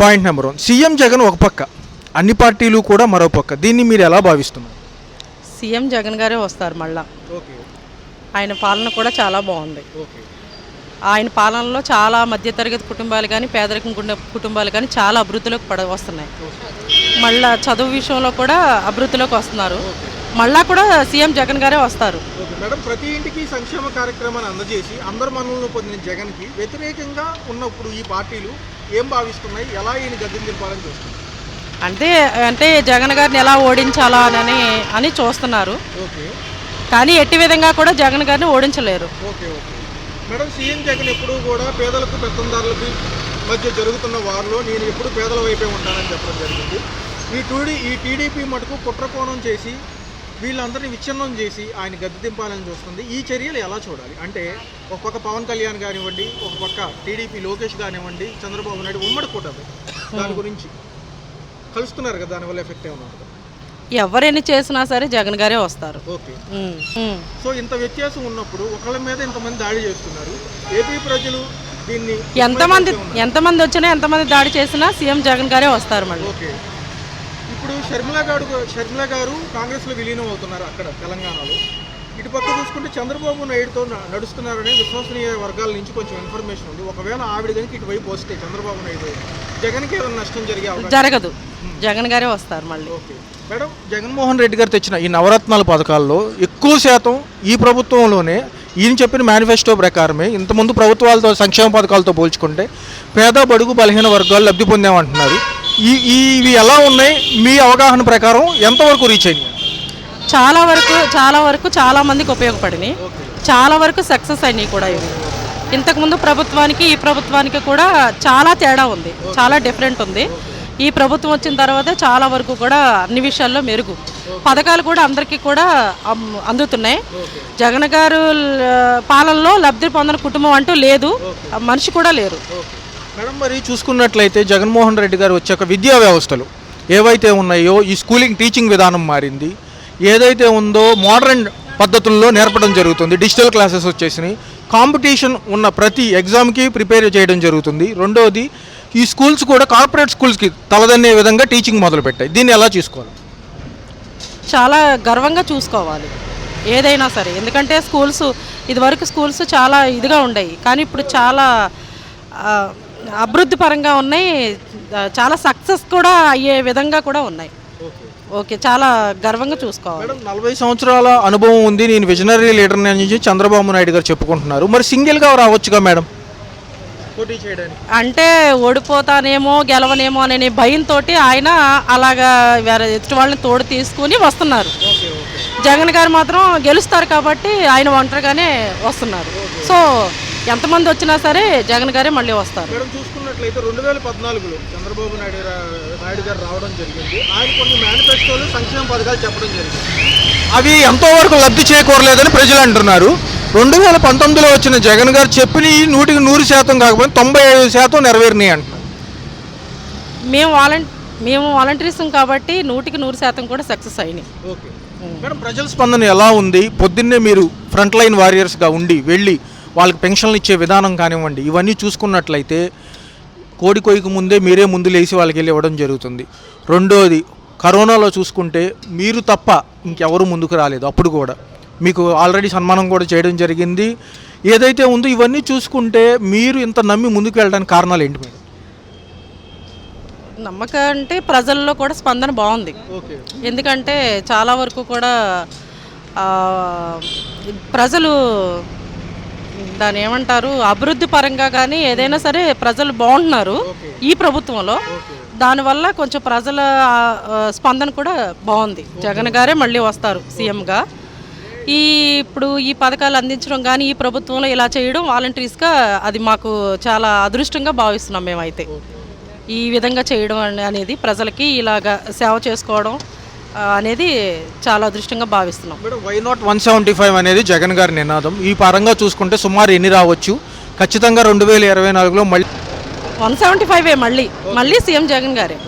Point number one CM Jagan ఒక పక్క అన్ని పార్టీలు కూడా మరో పక్క. దీన్ని మీరు ఎలా భావిస్తున్నారు? సీఎం జగన్ గారే వస్తారు మళ్ళా. ఆయన పాలన కూడా చాలా బాగుంది. ఓకే. ఆయన పాలనలో చాలా మధ్యతరగతి కుటుంబాలు కానీ పేదరికం కుటుంబ- కుటుంబాలు కానీ చాలా అభివృద్ధిలోకి పడ వస్తున్నాయి. మళ్ళా చదువు విషయంలో కూడా అభివృద్ధిలోకి వస్తున్నారు. మళ్ళా కూడా సీఎం జగన్ గారే వస్తారు. మేడం ప్రతి ఇంటికి సంక్షేమ కార్యక్రమాన్ని అందజేసి అందరు మనల్ని పొందిన జగన్కి వ్యతిరేకంగా ఉన్నప్పుడు ఈ పార్టీలు ఏం భావిస్తున్నాయి? ఎలా ఈయన గద్దె దింపాలని చూస్తున్నారు? అంటే అంటే జగన్ గారిని ఎలా ఓడించాలా అని అని చూస్తున్నారు. ఓకే. కానీ ఎట్టి విధంగా కూడా జగన్ గారిని ఓడించలేరు. Okay okay. Madam CM Jagan ఎప్పుడూ కూడా పేదలకు పెత్తందారులకు మధ్య జరుగుతున్న వారిలో నేను ఎప్పుడు పేదల వైపే ఉంటానని చెప్పడం జరిగింది. ఈ టూడీ ఈ టీడీపీ మటుకు కుట్రకోణం చేసి వీళ్ళందరినీ విచ్ఛిన్నం చేసి ఆయన గద్దె దింపాలని చూస్తుంది. ఈ చర్యలు ఎలా చూడాలి? అంటే ఒక పక్క పవన్ కళ్యాణ్ కానివ్వండి ఒక పక్క టీడీపీ లోకేష్ కానివ్వండి చంద్రబాబు నాయుడు ఉమ్మడి కూటమి దాని గురించి కలుస్తున్నారు కదా దానివల్ల ఎఫెక్ట్ ఏమన్నా ఉంటుందా? ఎవరైనా చేసినా సరే జగన్ గారే వస్తారు. ఓకే. సో ఇంత వ్యత్యాసం ఉన్నప్పుడు ఒకళ్ళ మీద ఇంతమంది దాడి చేస్తున్నారు. ఏపీ ప్రజలు దీన్ని ఎంతమంది ఎంతమంది వచ్చినా ఎంతమంది దాడి చేసినా సీఎం జగన్ గారే వస్తారు మళ్ళీ. ఓకే. ఇప్పుడు షర్మిల గారు షర్మిల గారు కాంగ్రెస్లో విలీనం అవుతున్నారు అక్కడ తెలంగాణలో. ఇటు పక్క చూసుకుంటే చంద్రబాబు నాయుడుతో నడుస్తున్నారనే విశ్వసనీయ వర్గాల నుంచి కొంచెం ఇన్ఫర్మేషన్ ఉంది. ఒకవేళ ఆవిడ కనుక ఇటువైపు వస్తే చంద్రబాబు నాయుడు జగన్కి ఏదైనా నష్టం జరిగే జరగదు. జగన్ గారే వస్తారు మళ్ళీ. ఓకే. మేడం జగన్మోహన్ రెడ్డి గారు తెచ్చిన ఈ నవరత్నాల పథకాల్లో ఎక్కువ శాతం ఈ ప్రభుత్వంలోనే ఈయన చెప్పిన మేనిఫెస్టో ప్రకారమే ఇంతకుముందు ప్రభుత్వాలతో సంక్షేమ పథకాలతో పోల్చుకుంటే పేద బడుగు బలహీన వర్గాలు లబ్ధి పొందామంటున్నారు. ఈ ఇవి ఎలా ఉన్నాయి? మీ అవగాహన ప్రకారం ఎంతవరకు రీచ్ అయింది? చాలా వరకు చాలా వరకు చాలా మందికి ఉపయోగపడినాయి. చాలా వరకు సక్సెస్ అయినాయి కూడా ఇవి. ఇంతకుముందు ప్రభుత్వానికి ఈ ప్రభుత్వానికి కూడా చాలా తేడా ఉంది. చాలా డిఫరెంట్ ఉంది. ఈ ప్రభుత్వం వచ్చిన తర్వాత చాలా వరకు కూడా అన్ని విషయాల్లో మెరుగు. పథకాలు కూడా అందరికీ కూడా అందుతున్నాయి. జగన్ గారు పాలనలో లబ్ధి పొందని కుటుంబం అంటూ లేదు. మనిషి కూడా లేరు. మేడం మరి చూసుకున్నట్లయితే జగన్మోహన్ రెడ్డి గారు వచ్చాక విద్యా వ్యవస్థలు ఏవైతే ఉన్నాయో ఈ స్కూలింగ్ టీచింగ్ విధానం మారింది. ఏదైతే ఉందో మోడర్న్ పద్ధతుల్లో నేర్పడం జరుగుతుంది. డిజిటల్ క్లాసెస్ వచ్చేసినాయి. కాంపిటీషన్ ఉన్న ప్రతి ఎగ్జామ్కి ప్రిపేర్ చేయడం జరుగుతుంది. రెండోది ఈ స్కూల్స్ కూడా కార్పొరేట్ స్కూల్స్కి తలదన్నే విధంగా టీచింగ్ మొదలుపెట్టాయి. దీన్ని ఎలా చూసుకోవాలి? చాలా గర్వంగా చూసుకోవాలి. ఏదైనా సరే. ఎందుకంటే స్కూల్స్ ఇదివరకు స్కూల్స్ చాలా ఇదిగా ఉండేవి. కానీ ఇప్పుడు చాలా అభివృద్ధి పరంగా ఉన్నాయి. చాలా సక్సెస్ కూడా అయ్యే విధంగా కూడా ఉన్నాయి. ఓకే చాలా గర్వంగా చూసుకోవాలి. నలభై సంవత్సరాల అనుభవం ఉంది. నేను విజనరీ లీడర్ నుంచి చంద్రబాబు నాయుడు గారు చెప్పుకుంటున్నారు. మరి సింగిల్గా రావచ్చుగా మేడం? అంటే ఓడిపోతానేమో గెలవనేమో అనే భయంతో ఆయన అలాగా వేరే ఎదుటి వాళ్ళని తోడు తీసుకుని వస్తున్నారు. జగన్ గారు మాత్రం గెలుస్తారు కాబట్టి ఆయన ఒంటరిగానే వస్తున్నారు. సో ఎంతమంది వచ్చినా సరే జగన్ గారే మళ్ళీ వస్తారు. మేడం చూసుకున్నట్లయితే రెండు వేల పద్నాలుగులో చంద్రబాబు నాయుడు నాయుడు గారు రావడం జరిగింది. ఆయన కొన్ని మేనిఫెస్టోలు సంక్షేమ పథకాలు చెప్పడం జరిగింది. అవి ఎంతవరకు లబ్ధి చేకూరలేదని ప్రజలు అంటున్నారు. రెండు వేల పంతొమ్మిదిలో వచ్చిన జగన్ గారు చెప్పిన ఈ నూటికి నూరు శాతం కాకపోతే తొంభై ఐదు శాతం నెరవేరినాయి అంటున్నారు మేము వాలంటీ మేము వాలంటీర్సం కాబట్టి నూటికి నూరు శాతం కూడా సక్సెస్ అయినాయి. ఓకే. మేడం ప్రజల స్పందన ఎలా ఉంది? పొద్దున్నే మీరు ఫ్రంట్ లైన్ వారియర్స్గా ఉండి వెళ్ళి వాళ్ళకి పెన్షన్లు ఇచ్చే విధానం కానివ్వండి ఇవన్నీ చూసుకున్నట్లయితే కోడి కొయ్యకు ముందే మీరే ముందు లేచి వాళ్ళకి వెళ్ళి ఇవ్వడం జరుగుతుంది. రెండోది కరోనాలో చూసుకుంటే మీరు తప్ప ఇంకెవరు ముందుకు రాలేదు అప్పుడు కూడా. మీకు ఆల్రెడీ సన్మానం కూడా చేయడం జరిగింది. ఏదైతే ఉందో ఇవన్నీ చూసుకుంటే మీరు ఇంత నమ్మి ముందుకు వెళ్ళడానికి కారణాలు ఏంటి మేడం? నమ్మకం అంటే ప్రజల్లో కూడా స్పందన బాగుంది. ఓకే. ఎందుకంటే చాలా వరకు కూడా ప్రజలు దాని ఏమంటారు? అభివృద్ధి పరంగా కానీ ఏదైనా సరే ప్రజలు బాగుంటున్నారు ఈ ప్రభుత్వంలో. దానివల్ల కొంచెం ప్రజల స్పందన కూడా బాగుంది. జగన్ గారే మళ్ళీ వస్తారు సీఎంగా. ఈ ఇప్పుడు ఈ పథకాలు అందించడం కానీ ఈ ప్రభుత్వంలో ఇలా చేయడం వాలంటీర్స్గా అది మాకు చాలా అదృష్టంగా భావిస్తున్నాం మేమైతే. ఈ విధంగా చేయడం అనే- అనేది ప్రజలకి ఇలాగా సేవ చేసుకోవడం అనేది చాలా అదృష్టంగా భావిస్తున్నాం. Madam why not one seventy five అనేది జగన్ గారి నినాదం? ఈ పరంగా చూసుకుంటే సుమారు ఎన్ని రావచ్చు? ఖచ్చితంగా రెండు వేల ఇరవై నాలుగులో మళ్ళీ వన్ సెవెంటీ ఫైవ్ మళ్ళీ. మళ్ళీ సీఎం జగన్ గారే.